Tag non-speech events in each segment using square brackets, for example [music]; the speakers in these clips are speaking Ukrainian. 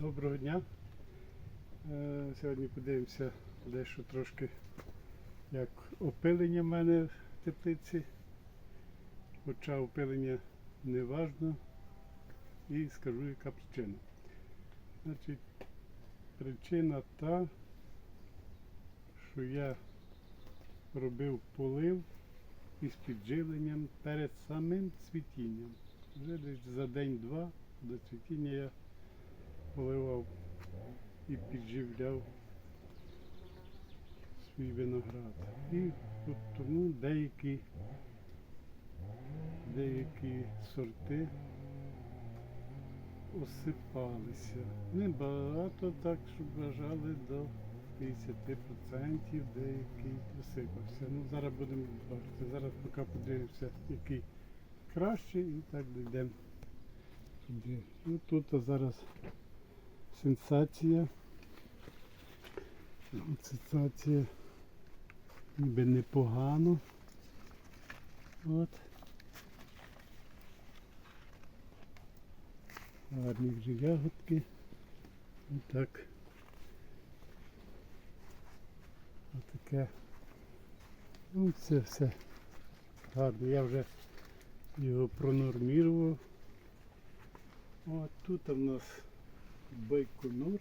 Доброго дня. Е, Сьогодні подивимося дещо трошки як опилення в мене в теплиці. Хоча опилення не важно. І скажу яка причина. Значить, причина та, що я робив полив із підживленням перед самим цвітінням. Вже десь за день-два до цвітіння я поливав і підживляв свій виноград. І от тому деякі, деякі сорти осипалися. Небагато так, щоб вважали до 50% деякий осипався. Ну, зараз будемо бачити. Зараз поки подивимося, який краще і так дійдемо. Ну тут зараз сенсація. Сенсація ніби непогано. От. Гарні вже ягодки. Отак. Отаке. Ну це все гарно. Я вже його пронормірував. От тут у нас Байконур.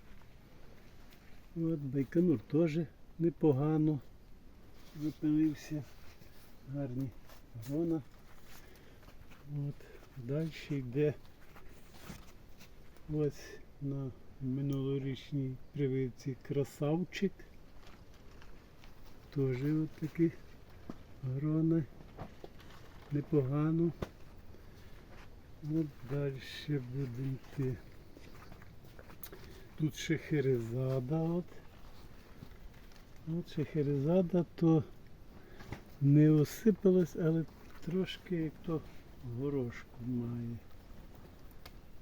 От Байконур теж непогано запилився. Гарні грона. От. Далі йде ось на минулорічній прививці красавчик. Теж от такі грони. Непогано. От далі будемо йти. Тут шехерезада. От. От шехерезада то не осипалась, але трошки як то горошку має.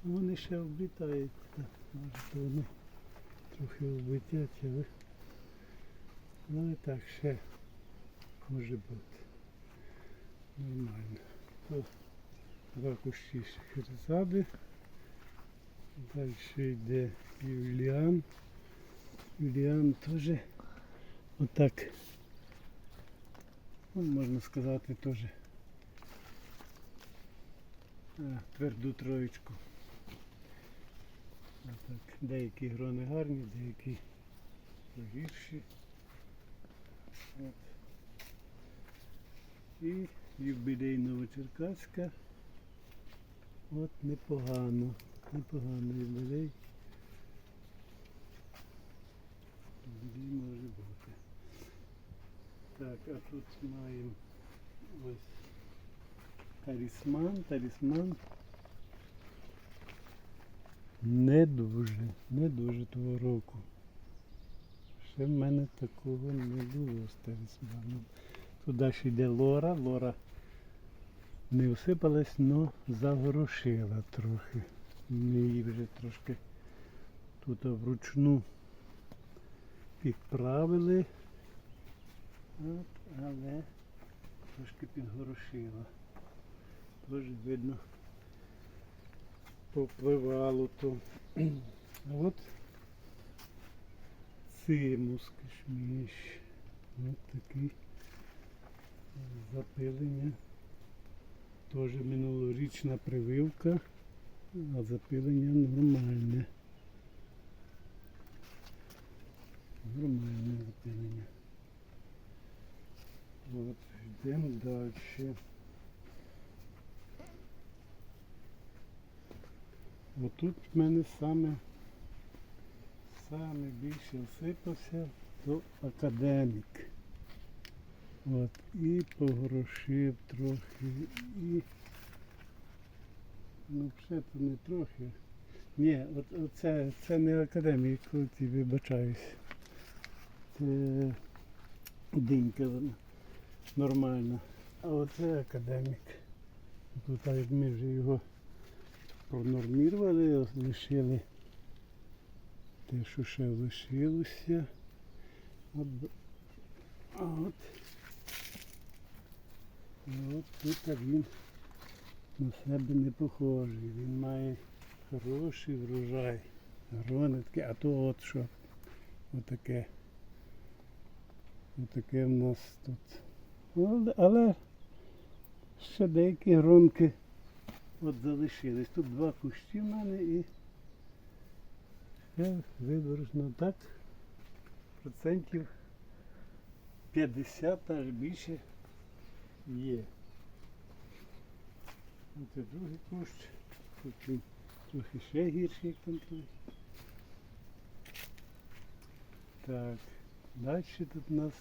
Вони ще облітають. Так, може то вони трохи облетять, але, але так ще може бути. Нормально. То два кущі шехерезади. Далі йде Юліан. Юліан теж отак. Ну, можна сказати теж тверду троєчку. Отак. Деякі грони гарні, деякі гірші. От. І юбілей Новочеркаська. От непогано. Непогано юбілей. Юбілей може бути. Так, а тут маємо ось талісман, талісман. Не дуже, не дуже того року. Ще в мене такого не було з талісманом. Туди ще йде лора, лора не осипалась, але загорошила трохи. Ми її вже трошки тут вручну підправили. От, але трошки підгорошила. Теж видно попливало то. От цимус кишміш. Ось такий запилення. Теж минулорічна прививка, а запилення нормальне. Нормальне запилення. От, йдемо далі. Отут в мене саме, саме більше осипався то академік. От, і погрошив трохи, і ну все то не трохи. Ні, от, оце, це не академік, от і вибачаюсь. Це динька вона нормальна. А оце академік. Тут так ми вже його пронормірували, лишили те, що ще лишилося. От, от, от тут він на себе не похожий. Він має хороший врожай. Грони такі, а то от що. Отаке. Отаке в нас тут. Але, але ще деякі гронки от залишились. Тут два кущі в мене і ще виборочно так. Процентів 50 аж більше є. Це другий кущ. Тут він трохи ще гірший, як там той. Так, далі тут у нас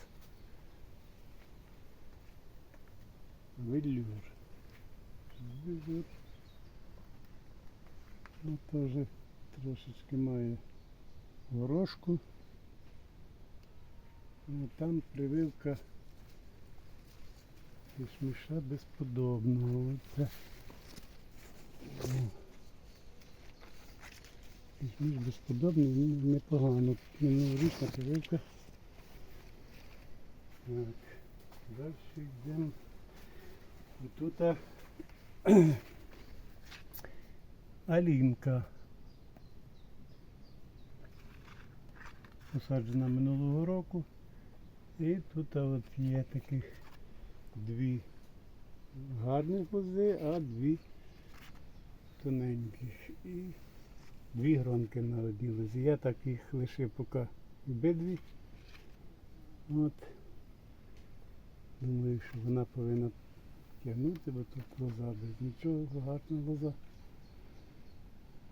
велюр. Велюр. Ну, теж трошечки має горошку. Ну, там прививка кишмиша безподобного. Оце. Ну, Кишмиш безподобний, він непогано. Минулорічна прививка. Так. Далі йдемо. Тут а, [clears throat] алінка. Посаджена минулого року. І тут от є таких дві гарних лози, а дві тоненьких. І дві гронки на. Я так їх лишив поки обидві. От. Думаю, що вона повинна тягнути, бо тут лоза без нічого, гарна лоза.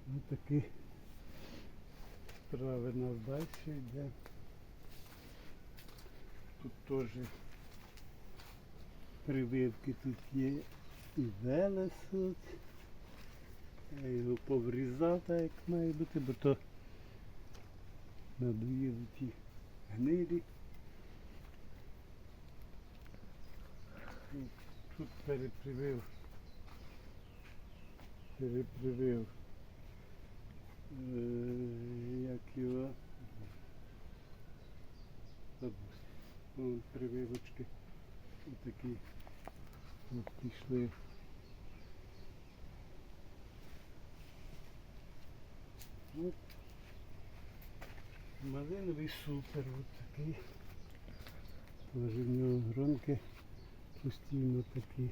Ось такі справи нас далі йде. Тут теж прививки тут є і велес. от. Я його поврізав так, як має бути, бо то надоїли ті гнилі. Тут перепривив. Перепривив. Е, як його. Прививочки. Отакі. От пішли. От. Малиновий супер, от такий. Тоже в нього гронки постійно такі.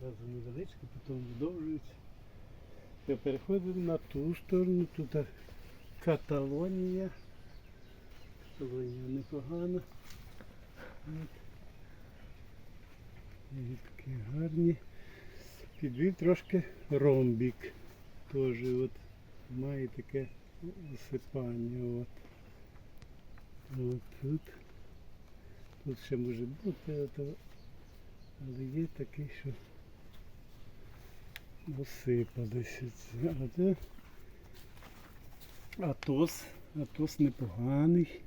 Зразу невеличкі, потім видовжуються. Ми переходимо на ту сторону, тут Каталонія. Каталонія непогана. Такі гарні. Підвів трошки ромбік. Теж от має таке осипання. От. От тут. Тут ще може бути, але є такі, що осипалися. А Атос. Атос непоганий.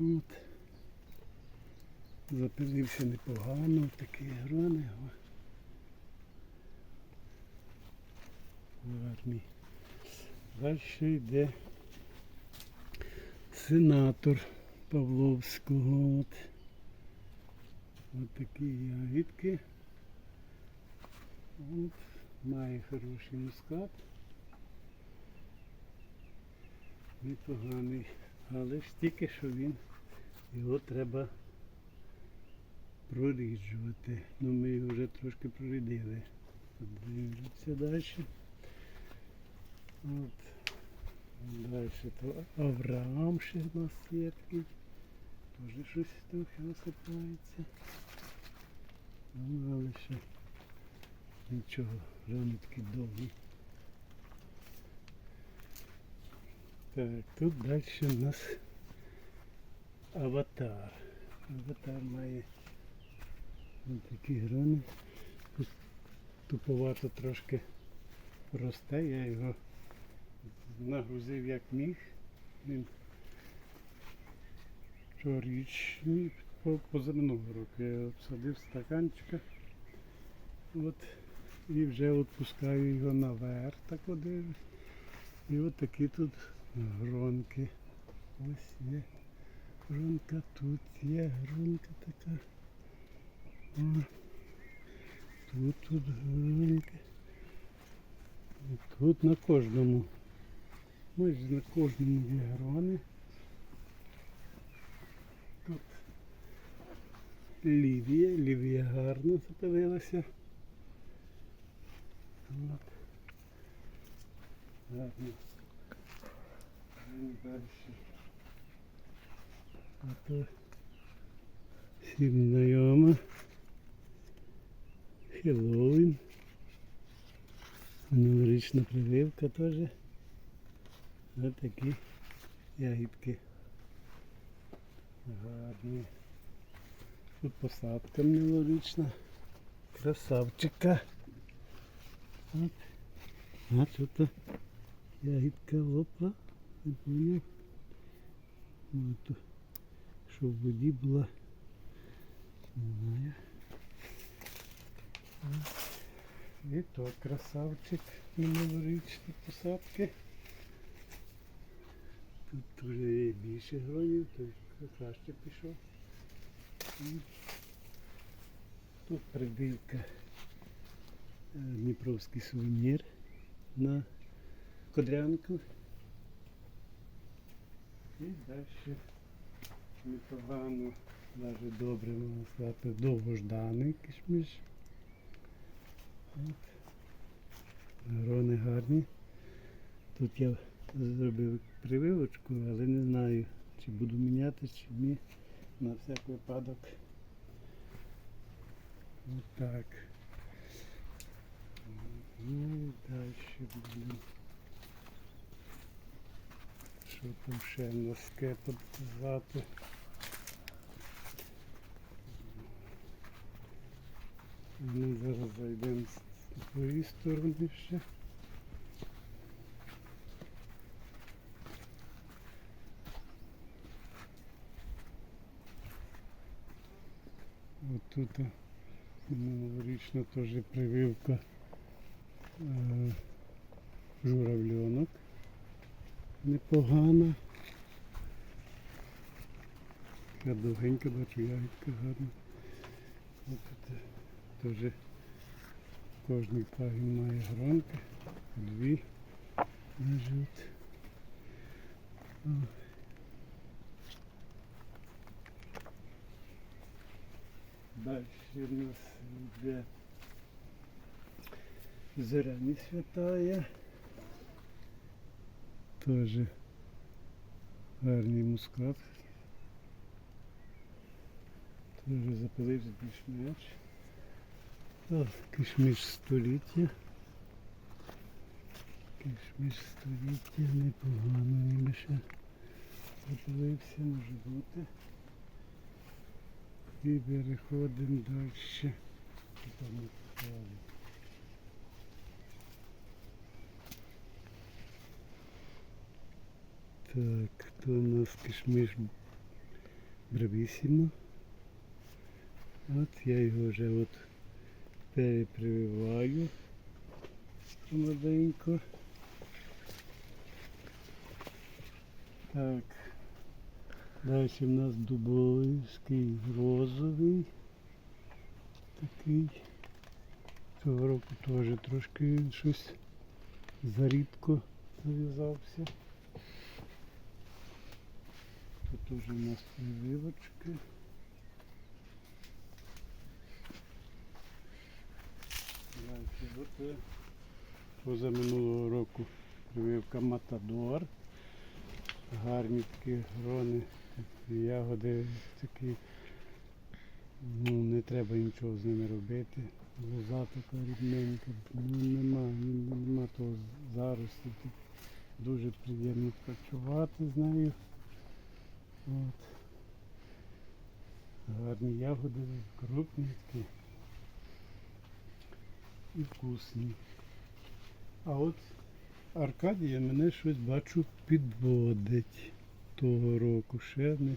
От. Запилився непогано, такі грони. Гарний. Далі йде сенатор Павловського. От. От такі ягідки. От. Має хороший мускат. Непоганий. Але ж тільки що він його треба проріджувати. Ну ми його вже трошки прорідили. Подивимося далі. От. Далі то Авраам ще в нас. Теж щось трохи осипається. Ну, але ще нічого, рани такі довгі. Так, тут далі у нас аватар. Аватар має такі грони. Тут туповато трошки росте, я його нагрузив як міг. Він цьогорічний, по- позаминулого року. Я його садив в стаканчика. От, і вже відпускаю його наверх, так дивлюсь. І от такі тут гронки. Ось є гронка, тут є гронка така. О, тут тут гронки. І Тут на кожному, майже на кожному є грони. Тут Лівія, Лівія гарно запилилася. От. Гарно. Далі. А то всім знайома. Хеллоуін. Новорічна прививка теж. Ось такі ягідки. Гарні. Тут посадка новорічна. Красавчика. От. А тут ягідка лопа. Не поняв. От. Що в воді була. Не знаю. І то красавчик на посадки. Тут вже є більше гронів, той краще пішов. Тут прибивка е, Дніпровський сувенір на кодрянку. І далі непогано, навіть добре можна сказати, довгожданий кишміш. От. Грони гарні. Тут я зробив прививочку, але не знаю, чи буду міняти, чи ні. На всяк випадок. Отак. Ну і далі будемо. Що там ще носки показати. Ми зараз зайдемо з тої сторони ще. От тут а, новорічна теж прививка е, журавльонок. Непогана. Така довгенька, бачу, ягідка гарна. Тут теж кожний пагін має гронки, дві лежать. Далі в нас йде зоряні святая. Теж гарний мускат. Теж запилився більш-менш. Кишміш століття. Кишміш століття непогано ніби ще запилився, може бути. І переходимо далі. Так, то у нас кишміш бравісімо. От я його вже от перепрививаю помаленько. Так. Далі в нас дубовський розовий. Такий. Цього року теж трошки щось зарідко зав'язався. Тут теж у нас прививочки. Далі, е, поза минулого року прививка Матадор. Гарні такі грони, ягоди такі. Ну, не треба нічого з ними робити. Лоза така рідненька, ну нема, нема того заросту. Дуже приємно працювати з нею. От. Гарні ягоди, крупні такі і вкусні. А от Аркадія мене щось бачу підводить того року. Ще не,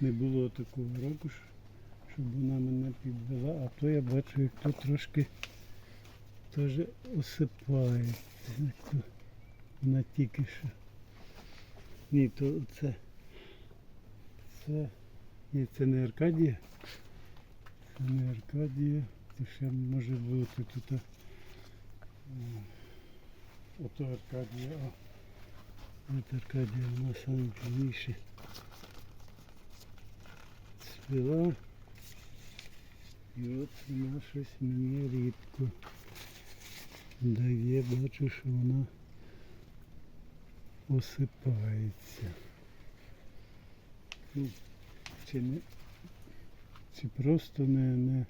не було такого року, щоб вона мене підвела, а то я бачу, як то трошки теж то вона тільки що. Ні, то це. Це. Ні, це не Аркадія. Це не Аркадія. Це ще може бути тут. ото Аркадія, а от Аркадія вона саме пізніше цвіла. І от вона щось мені рідко дає, бачу, що вона осипається. Ну, Чи, не, чи просто не, не,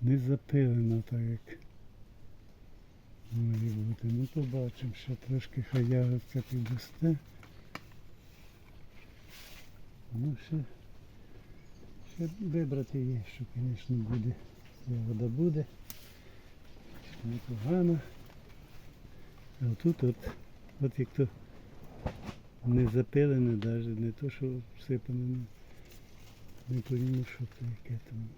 не запилена так як має бути. Ну побачимо, ще трошки хай ягодка підросте. Ну ще, ще вибрати є, що, звісно, буде. Ягода буде. Непогано. А тут от, от як то не запилене навіть, не то, що всипане, не, не пойму, що це яке там.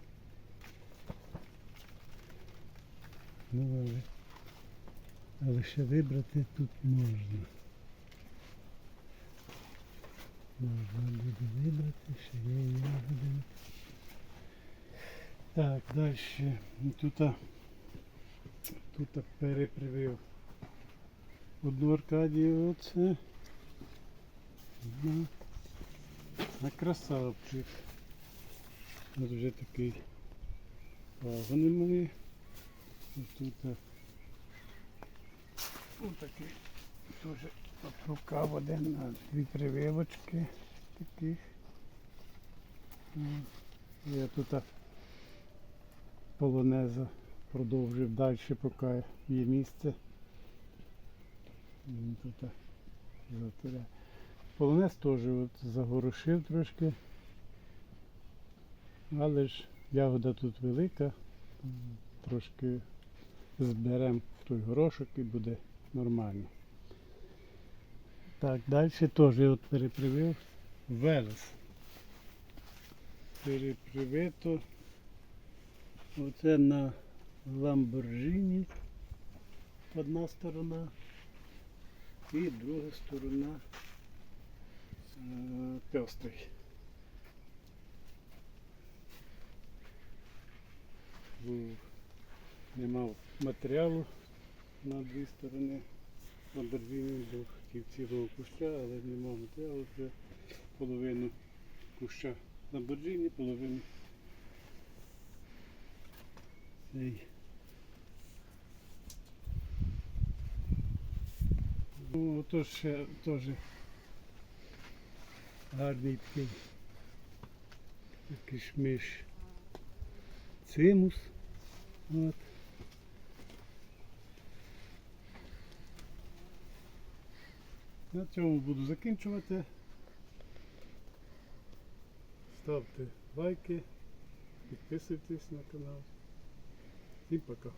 Ну, але, але ще вибрати тут можна. Можна буде вибрати, ще є ягоди. Так, далі. Тут, тут перепривив одну Аркадію оце. На, на красавчик. От вже такий мої. І тут а, ось такий теж от рукав один на дві прививочки таких. Я тут полонеза продовжив далі, поки є місце. Тут а. Полонез теж от загорошив трошки. Але ж ягода тут велика. Трошки зберемо той горошок і буде нормально. Так, далі теж от перепривив велес. Перепривито. Оце на Ламборджині одна сторона і друга сторона е, пестрий. Був- Не мав матеріалу на дві сторони. Ламборджині був хотів цілого куща, але не мав матеріалу вже половину куща Ламборджині, половину цей. Ну, отож ще теж гарний такий кишмиш цимус. От. На цьому буду закінчувати. Ставте лайки, підписуйтесь на канал. І пока.